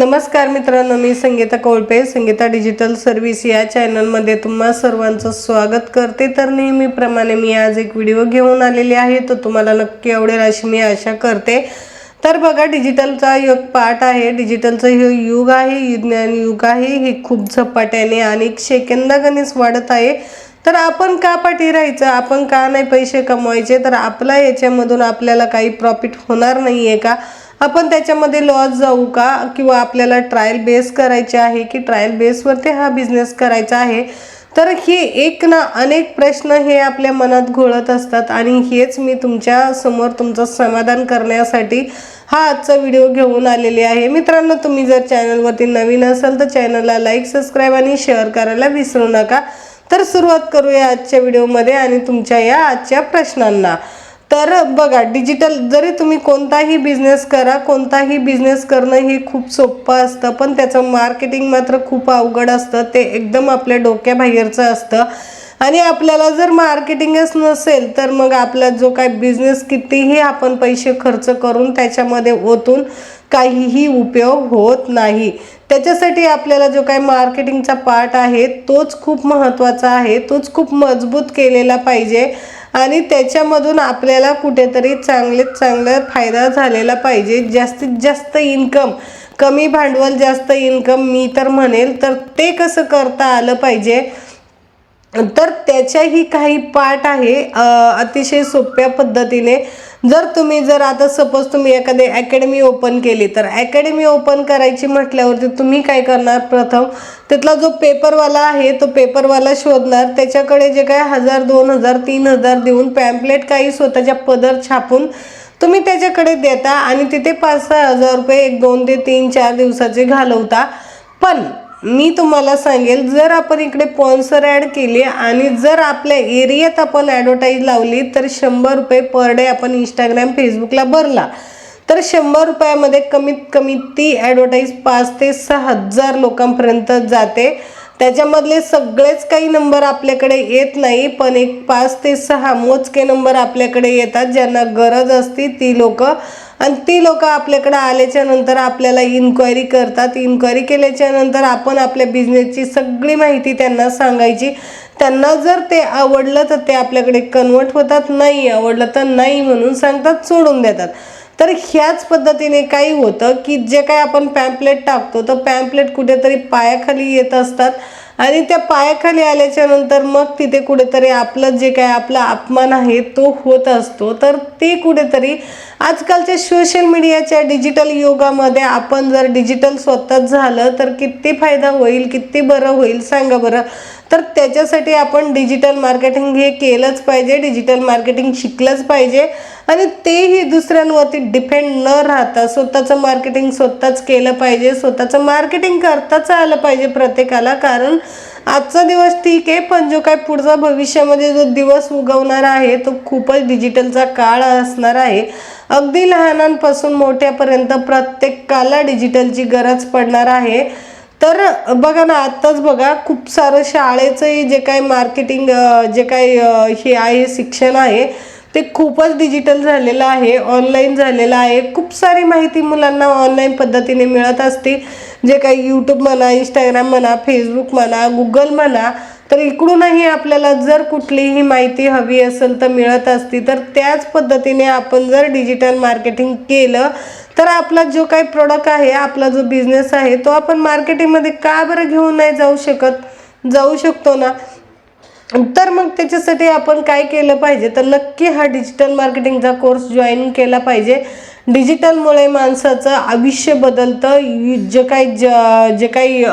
नमस्कार मित्रांनो मी संगीता कोळपे संगीता डिजिटल सर्व्हिस या चॅनलमध्ये तुम्हा सर्वांचं स्वागत करते. तर नेहमीप्रमाणे मी आज एक व्हिडिओ घेऊन आलेली आहे तो तुम्हाला नक्की आवडेल अशी मी आशा करते. तर बघा डिजिटलचा एक पार्ट आहे. डिजिटलचं हे युग आहे विज्ञान युग आहे हे खूप झपाट्याने आणि सेकंदागणिक वाढत आहे. तर आपण का पाठी राहायचं? आपण का नाही पैसे कमवायचे? तर आपला याच्यामधून आपल्याला काही प्रॉफिट होणार नाही आहे का? आपण त्याच्यामध्ये लॉस जाऊ का? किंवा आपल्याला ट्रायल बेस करायचे आहे की ट्रायल बेसवरती हा बिझनेस करायचा आहे? तर हे एक ना अनेक प्रश्न हे आपल्या मनात घोळत असतात आणि हेच मी तुमच्यासमोर तुमचं समाधान करण्यासाठी हा आजचा व्हिडिओ घेऊन आलेले आहे. मित्रांनो तुम्ही जर चॅनलवरती नवीन असाल तर चॅनलला लाईक सबस्क्राईब आणि शेअर करायला विसरू नका. तर सुरुवात करूया आजच्या व्हिडिओमध्ये आणि तुमच्या या आजच्या प्रश्नांना. तर बघा डिजिटल जरी तुम्ही कोणताही बिझनेस करा कोणताही बिझनेस करणं हे खूप सोपं असतं पण त्याचं मार्केटिंग मात्र खूप अवघड असतं. ते एकदम आपल्या डोक्याबाहेरचं असतं. आणि आपल्याला जर मार्केटिंगच नसेल तर मग आपला जो काय बिझनेस कितीही आपण पैसे खर्च करून त्याच्यामध्ये ओतून काहीही उपयोग होत नाही. त्याच्यासाठी आपल्याला जो काय मार्केटिंगचा पार्ट आहे तोच खूप महत्त्वाचा आहे. तोच खूप मजबूत केलेला पाहिजे. आणि त्याच्यामधून आपल्याला कुठेतरी चांगले चांगला फायदा झालेला पाहिजे. जास्तीत जास्त इन्कम कमी भांडवल जास्त इन्कम मी तर म्हणेल तर ते कसं करता आलं पाहिजे? तर त्याच्याही काही पार्ट आहे अतिशय सोप्या पद्धतीने. जर तुम्ही जर आता सपोज तुम्ही एखादी अकॅडमी ओपन केली तर अकॅडमी ओपन करायची म्हटल्यावरती तुम्ही काय करणार? प्रथम तिथला जो पेपरवाला आहे तो पेपरवाला शोधणार. त्याच्याकडे जे काय हजार दोन हजार तीन हजार देऊन पॅम्पलेट काही स्वतःच्या पदर छापून तुम्ही त्याच्याकडे देता आणि तिथे पाच सहा हजार रुपये एक दोन ते तीन चार दिवसाचे घालवता. पण मी तुम्हाला सांगेल जर आपण इकडे स्पॉन्सर ॲड केली आणि जर आपल्या एरियात आपण ॲडव्हर्टाईज लावली तर शंभर रुपये पर डे आपण इंस्टाग्राम फेसबुकला भरला. तर शंभर रुपयामध्ये कमीत कमी ती ॲडव्हर्टाईज पाच ते सहा हजार लोकांपर्यंत जाते. त्याच्यामधले सगळेच काही नंबर आपल्याकडे येत नाही पण एक पाच ते सहा मोजके नंबर आपल्याकडे येतात ज्यांना गरज असते ती लोक. आणि ती लोक आपल्याकडे आल्याच्यानंतर आपल्याला इन्क्वायरी करतात. इन्क्वायरी केल्याच्यानंतर आपण आपल्या बिझनेसची सगळी माहिती त्यांना सांगायची. त्यांना जर ते आवडलं तर ते आपल्याकडे कन्वर्ट होतात नाही आवडलं तर नाही म्हणून सांगतात सोडून देतात. तर ह्याच पद्धतीने काही होतं की जे काय आपण पॅम्पलेट टाकतो तर पॅम्पलेट कुठेतरी पायाखाली येत असतात. आणि त्या पायाखाली आल्याच्यानंतर मग तिथे कुठेतरी आपलं जे काय आपला अपमान आहे तो होत असतो. तर ते कुठेतरी आजकालच्या सोशल मीडियाच्या डिजिटल युगामध्ये आपण जर डिजिटल स्वतःच झालं तर किती फायदा होईल किती बरं होईल सांगा बरं. तर त्याच्यासाठी आपण डिजिटल मार्केटिंग हे केलंच पाहिजे डिजिटल मार्केटिंग शिकलंच पाहिजे. आणि तेही दुसऱ्यांवरती डिपेंड न राहता स्वतःचं मार्केटिंग स्वतःच केलं पाहिजे स्वतःचं मार्केटिंग करताच आलं पाहिजे प्रत्येकाला. कारण आजचा दिवस ठीक आहे पण जो काय पुढचा भविष्यामध्ये जो दिवस उगवणार आहे तो खूपच डिजिटलचा काळ असणार आहे. अगदी लहानांपासून मोठ्यापर्यंत प्रत्येकाला डिजिटलची गरज पडणार आहे. तर बघा ना आत्ताच बघा खूप सारं शाळेचंही जे काही मार्केटिंग जे काही हे आहे शिक्षण आहे ते खूपच डिजिटल झालेलं आहे ऑनलाईन झालेलं आहे. खूप सारी माहिती मुलांना ऑनलाईन पद्धतीने मिळत असते. जे काही यूट्यूब म्हणा इंस्टाग्राम म्हणा फेसबुक म्हणा गुगल म्हणा तर इकडूनही आपल्याला जर कुठलीही माहिती हवी असेल तर मिळत असती तर त्याच पद्धतीने आपण जर डिजिटल मार्केटिंग केलं तर आपला जो काही प्रोडक्ट आहे आपला जो बिझनेस आहे तो आपण मार्केटिंगमध्ये का बरं घेऊन नाही जाऊ शकत? जाऊ शकतो ना? तर मग त्याच्यासाठी आपण काय केलं पाहिजे? तर नक्की हा डिजिटल मार्केटिंगचा कोर्स जॉईन केला पाहिजे. डिजिटलमुळे माणसाचं आयुष्य बदलतं. यु- जे काही ज जे काही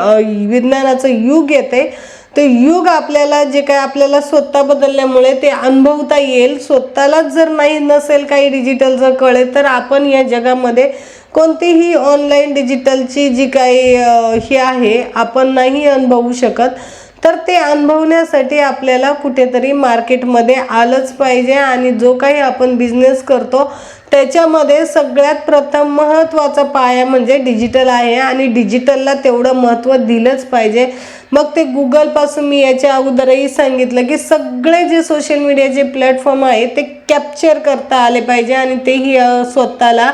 विज्ञानाचं युग येते ते युग आपल्याला जे काय आपल्याला स्वतः बदलल्यामुळे ते अनुभवता येईल. स्वतःलाच जर नाही नसेल काही डिजिटलचं कळेल तर आपण या जगामध्ये कोणतीही ऑनलाईन डिजिटलची जी काही हे ही आहे आपण नाही अनुभवू शकत. तर ते अनुभवण्यासाठी आपल्याला कुठेतरी मार्केटमध्ये आलंच पाहिजे आणि जो काही आपण बिझनेस करतो त्याच्यामध्ये सगळ्यात प्रथम महत्त्वाचा पाया म्हणजे डिजिटल आहे आणि डिजिटलला तेवढं महत्त्व दिलंच पाहिजे. मग ते गुगलपासून मी याच्या अगोदरही सांगितलं की सगळे जे सोशल मीडियाचे प्लॅटफॉर्म आहे ते कॅप्चर करता आले पाहिजे आणि तेही स्वतःला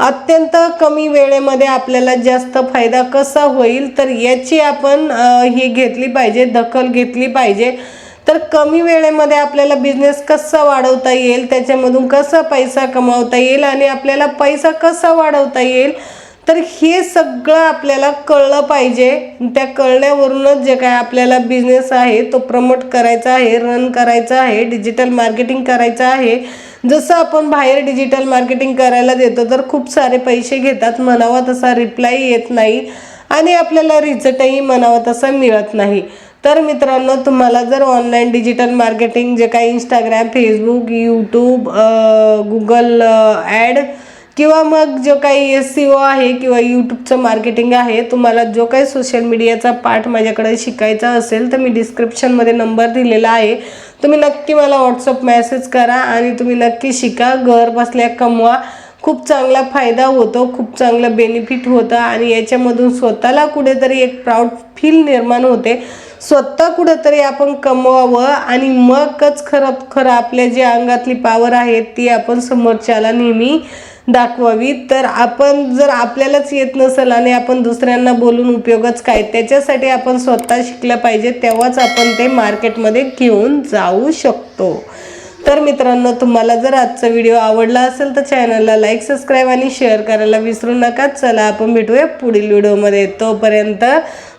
अत्यंत कमी वेळेमध्ये आपल्याला जास्त फायदा कसा होईल तर याची आपण ही घेतली पाहिजे दखल घेतली पाहिजे. तर कमी वेळेमध्ये आपल्याला बिझनेस कसा वाढवता येईल त्याच्यामधून कसा पैसा कमावता येईल आणि आपल्याला पैसा कसा वाढवता येईल तर हे सगळं आपल्याला कळलं पाहिजे. त्या कळण्यावरूनच जे काय आपल्याला बिझनेस आहे तो प्रमोट करायचा आहे रन करायचा आहे डिजिटल मार्केटिंग करायचं आहे. जसं आपण बाहेर डिजिटल मार्केटिंग करायला देतो तर खूप सारे पैसे घेतात म्हणावा तसा रिप्लाय येत नाही आणि आपल्याला रिझल्टही म्हणावा तसा मिळत नाही. तर मित्रांनो तुम्हाला जर ऑनलाईन डिजिटल मार्केटिंग जे काही Instagram Facebook YouTube Google ad किंवा मग जो काही एस सी ओ आहे किंवा यूट्यूबचं मार्केटिंग आहे तुम्हाला जो काही सोशल मीडियाचा पार्ट माझ्याकडे शिकायचा असेल तर मी डिस्क्रिप्शनमध्ये नंबर दिलेला आहे. तुम्ही नक्की मला व्हॉट्सअप मेसेज करा आणि तुम्ही नक्की शिका. घर बसल्या कमवा. खूप चांगला फायदा होतो खूप चांगलं बेनिफिट होतं आणि याच्यामधून स्वतःला कुठेतरी एक प्राऊड फील निर्माण होते. स्वतः कुठेतरी आपण कमवावं आणि मगच खरं खरं आपल्या जी अंगातली पावर आहे ती आपण समोरच्याला नेहमी दाखवावी. तर आपण जर आपल्यालाच येत नसेल आणि आपण दुसऱ्यांना बोलून उपयोगच काय त्याच्यासाठी आपण स्वतः शिकलं पाहिजे तेव्हाच आपण ते मार्केटमध्ये घेऊन जाऊ शकतो. तर मित्रांनो तुम्हाला जर आजचा व्हिडिओ आवडला असेल तर चॅनलला लाईक सबस्क्राईब आणि शेअर करायला विसरू नका. चला आपण भेटूया पुढील व्हिडिओमध्ये. तोपर्यंत